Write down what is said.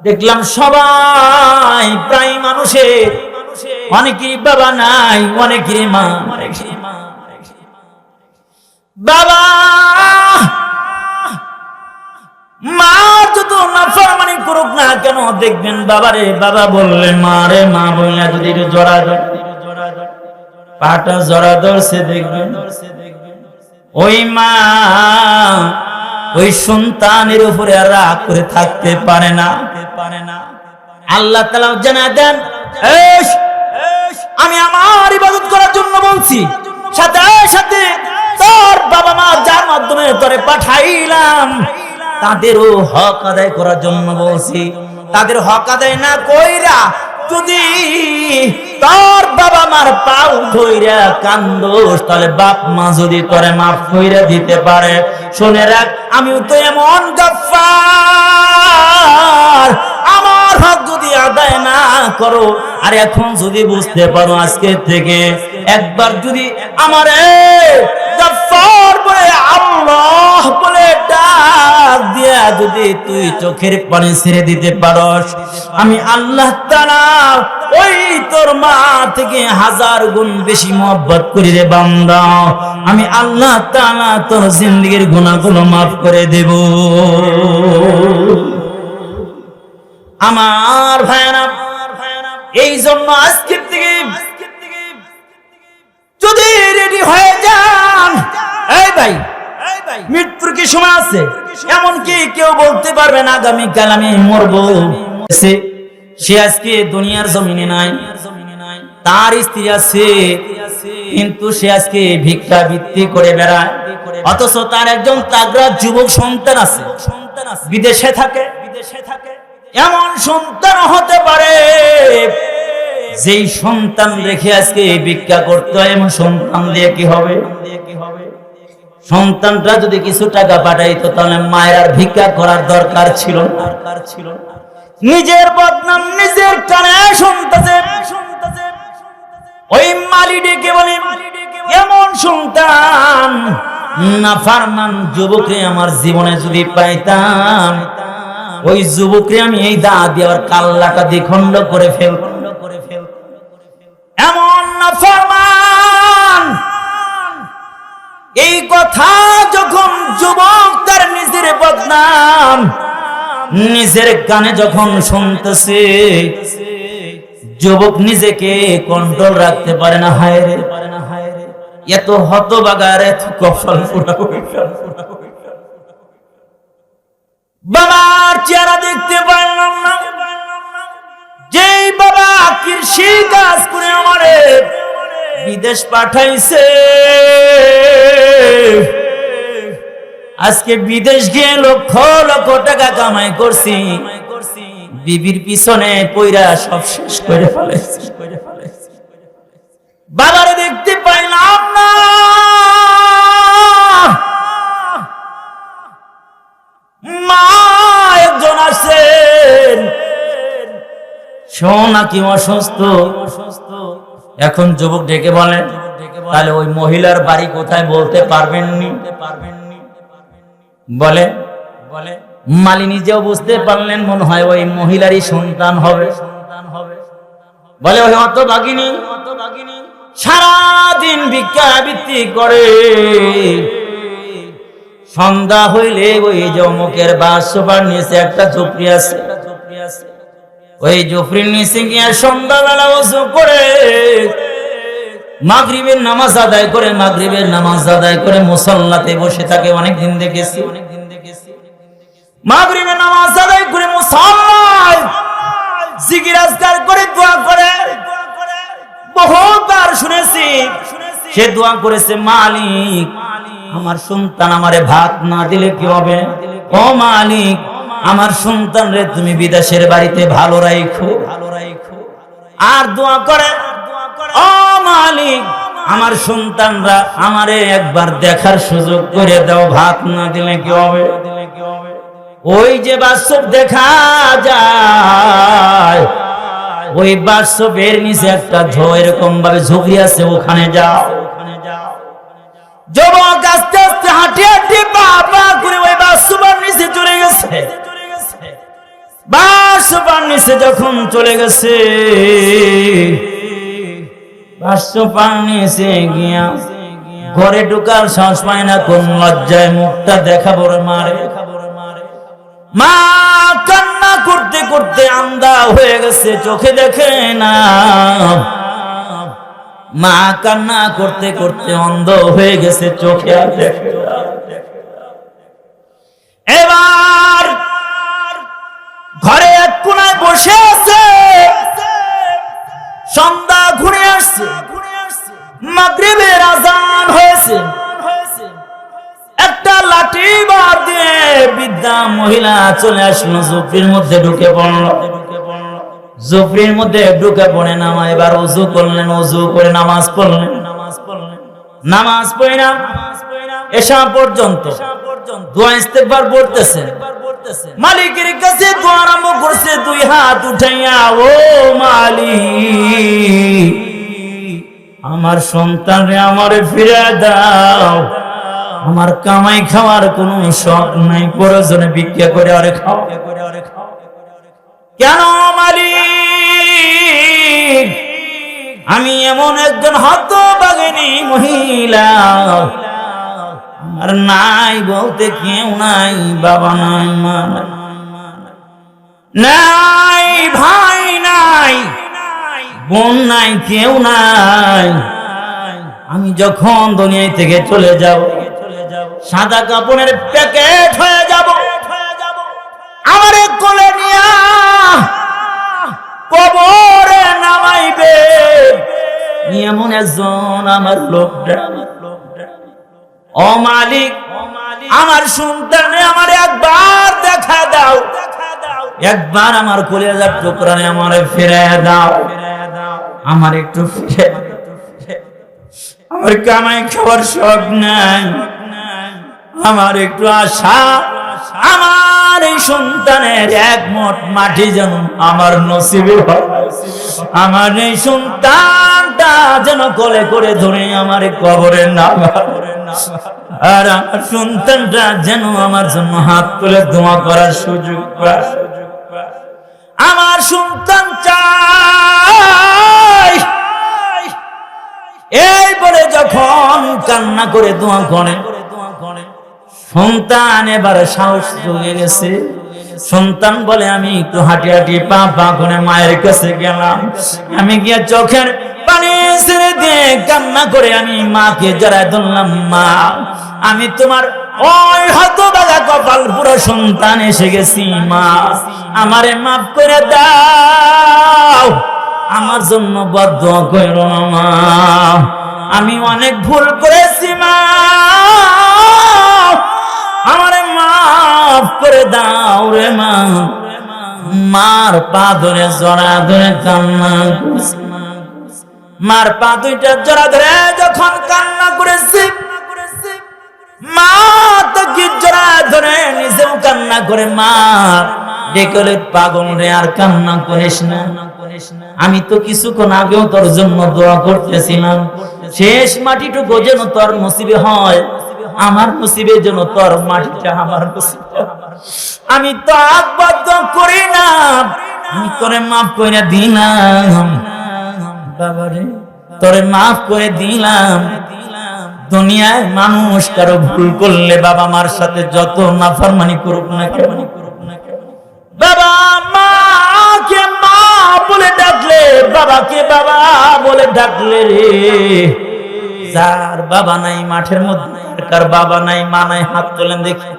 দেখলাম সবাই প্রায় মানুষের অনেকেরই বাবা নাই অনেকেরই মা। বাবা! মা যত নাফরমানি করুক না কেন দেখবেন বাবারে, বাবা বললে, মা রে, মা বললে যদি জড়া পাটা জড়া ধরছে দেখবেন। ওই মা ওই সন্তানের উপরে আর রাগ করে থাকতে পারে না। আল্লাহ তালা জানা দেন "এস, এস, আমি আমার ইবাদত করার জন্য বলছি সাথে সাথে তোর বাবা মা যার মাধ্যমে তোরে পাঠাইলাম তাদেরও হক আদায় করার জন্য বলছি। তাদের হক আদায় না কইরা যদি তোর বাবা মার পাও ধইরা কান্দোস তাহলে বাপ মা যদি তোরে মাফ কইরা দিতে পারে, শুনে রাখ, আমিও তো এমন গাফফার। আমার হক যদি আদায় না করো, আর এখন যদি বুঝতে পারো আজকে থেকে, একবার যদি আমার গাফফার যদি তুই চোখের পানি ছেড়ে দিতে পারস, আমি আল্লাহ তাআলা ওই তোর মা থেকে হাজার গুণ বেশি মহব্বত করি রে বান্দা। আমি আল্লাহ তাআলা তোর জিন্দেগীর গুনাহগুলো মাফ করে দেব। আমার ভাইরা এই জন্য আজকের মৃত্যুর কি সময় আছে? এমনকি কেউ বলতে পারবে না আগামীকাল আমি মরবো। সে আজকে দুনিয়ার জমিনে নাই। তার স্ত্রী আছে, কিন্তু সে আজকে ভিক্ষা বৃত্তি করে বেড়ায়। অথচ তার একজন তাগড়া যুবক সন্তান আছে, বিদেশে থাকে। বিদেশে থাকে এমন সন্তান হতে পারে, যেই সন্তান রেখে আজকে ভিক্ষা করতে হয়, এমন সন্তান দিয়ে কি হবে? সন্তানটা যদি কিছু টাকা পাঠাইতো, তাহলে মায়ের আর ভিক্ষা করার দরকার ছিল দরকার ছিল নিজের বদনাম নিজের কানে শুনতেছে। ওই মালি ডেকে বলে, এমন সন্তান না ফারমান যুবকরে আমার জীবনে যদি পাইতাম, ওই যুবকরে আমি এই দা দিয়ে আবার কাল্লাটা দ্বিখণ্ড করে ফেল করে ফেল এমন না বদনাম নিজের কানে যখন শুনতেছে, যুবক নিজেকে কন্ট্রোল রাখতে পারে না, হায় রে পারে না হায় রে এত এত কপাল বাবার চেহারা দেখতে পারলাম না। যেই বাবা কৃষি কাজ করে আমারে বিদেশ পাঠাইছে আজকে বিদেশ গিয়ে লক্ষ লক্ষ টাকা কামাই করছি। বিবির পিছনে পইরা সব শেষ করে ফেলেছি। বাবারে দেখতে পাইলাম না। একজন আছেন সোনা কি অসুস্থ। এখন যুবক ডেকে বলেন তাহলে ওই মহিলার বাড়ি কোথায় বলতে পারবেননি? বলে বলে, মালি নিজেও বুঝতে পারলেন মনে হয় ওই মহিলারই সন্তান হবে। সন্তান হবে বলে, ওই অত বাগিনী অত বাগিনী সারাদিন ভিক্ষা বৃত্তি করে। সন্ধ্যা হইলে ওই জমকের বাস সোফার নিচে একটা ঝুপড়ি আছে। ওই ঝুপড়ির নিচে গিয়ে সন্ধ্যাবেলা ওসু করে মাগরিবের নামাজ আদায় করে, মাগরিবের নামাজ আদায় করে মুসল্লাতে বসে থাকে অনেক দিন দেখেছি। অনেক দিন দেখেছি মাগরিবের নামাজ আদায় করে মুসল্লায় জিকির আজকার করে, দোয়া করে। বহুবার শুনেছি, সে দোয়া করেছে, মালিক, আমার সন্তান আমারে ভাত না দিলে কি হবে? ও মালিক, আমার সন্তান রে, তুমি বিদেশের বাড়িতে ভালো রাখো ভালো রাখো আর দোয়া করে, ও মালিক, আমার সন্তানরা আমারে একবার দেখার সুযোগ করে দাও, ভাত না দিলে কি হবে? ওই যে বাস্তব দেখা যায়, ওই বাস্তবের নিচে একটা ঝো এরকম ভাবে ঝুঁকি আছে, ওখানে যাও। যুবক আস্তে আস্তে হাঁটি হাঁটি করে ওই বাস্তবের নিচে চলে গেছে। বাসপার নিচে যখন চলে গেছে ঘরে ঢুকার সাহস পায় না, কোন লজ্জায় মুখটা দেখাবো রে মারে। মা কান্না করতে করতে আন্দা হয়ে গেছে, চোখে দেখে না। মা কান্না করতে করতে অন্ধ হয়ে গেছে, চোখে আর দেখে এবার মহিলা চলে আসলো, জুফরির মধ্যে ঢুকে পড়ল। জুফরির মধ্যে ঢুকে পড়ে নামা এবার উজু করলেন, উজু করে নামাজ পড়লেন। নামাজ পড়লেন নামাজ পড়ে না এসা পর্যন্ত দোয়া ইস্তেগফার পড়তেছেন মালিকের কাছে দোয়া আরম্ভ করছে, দুই হাত উঠাইয়া, ও মালিক, আমার সন্তান রে আমারে ফিরে দাও। আমার কামাই খাওয়ার কোনো শখ নাই প্রয়োজনে ভিক্ষা করে আরে খাও। কেন মালিক? আমি এমন একজন হত বাগিনী মহিলা। আমার নাই বলতে কেউ নাই, বাবা নাই, মা। নাই। ভাই নাই, বোন নাই, কেউ নাই। আমি যখন দুনিয়া থেকে চলে যাব সাদা কাপড়ের প্যাকেট হয়ে যাব। আমার কোলে নিয়া কবরে নামাইবে। এমন একজন আমার লোকটা। ও মালিক, আমার সন্তানে আমার একবার দেখা দাও। একবার আমার কলিজার টুকরানে আমার ফিরে দাও। আমার একটু ফিরে। আমার কামাই খাওয়ার শখ নাই। আমার একটু আশা, আমার এই সন্তানের এক মোট যেন আমার নসিবে আমার এই সন্তানটা যেন কোলে করে ধরে আমার কবরে না আর আমার সন্তানটা যেন আমার জন্য হাত তুলে দোয়া করার সুযোগ আমার সন্তান চাই। এই বলে যখন কান্না করে দোয়া করে সন্তান এবারে সাহস জুগে গেছে। সন্তান বলে আমি একটু হাঁটি হাঁটি পা পা করে মায়ের কাছে গেলাম। আমি গিয়ে চোখের পানি ছেড়ে দিয়ে কান্না করে আমি মাকে জড়াই ধরলাম, মা, আমি তোমার ওই হয়তো বাগা কপাল পুরো সন্তান এসে গেছি, মা। আমারে মাফ করে দাও। আমার জন্য বদ্ধ করো মা। আমি অনেক ভুল করেছি, মা। আমারে মাফ করে দাও রে মা। মার পা ধরে জড়া ধরে কান্না মার পা দুইটা জড়া ধরে যখন কান্না করেছি। মা জড়া ধরে নিজেও কান্না করে, মা। ডেকলে পাগল রে, আর কান্না করিস না। আমি তো কিছুক্ষণ আগেও তোর জন্য দোয়া করতেছিলাম। শেষ মাটিটুকু যেন তোর নসিবে হয়। আমার নসিবে যেন তোর মাটিটা আমার নসিবে। আমি তো আবদ্ধ করি না, আমি তোরে মাফ করে দিলাম। বাবারে তোরে মাফ করে দিলাম। দুনিয়ায় মানুষ কারও ভুল করলে বাবা মার সাথে যত নাফরমানি করুক না কেন? বাবা মাকে মা বলে ডাকলে, বাবাকে বাবা বলে ডাকলে রে। যার বাবা নাই মাঠের মধ্যে। কার বাবা নাই মা নাই হাত তোলেন দেখি।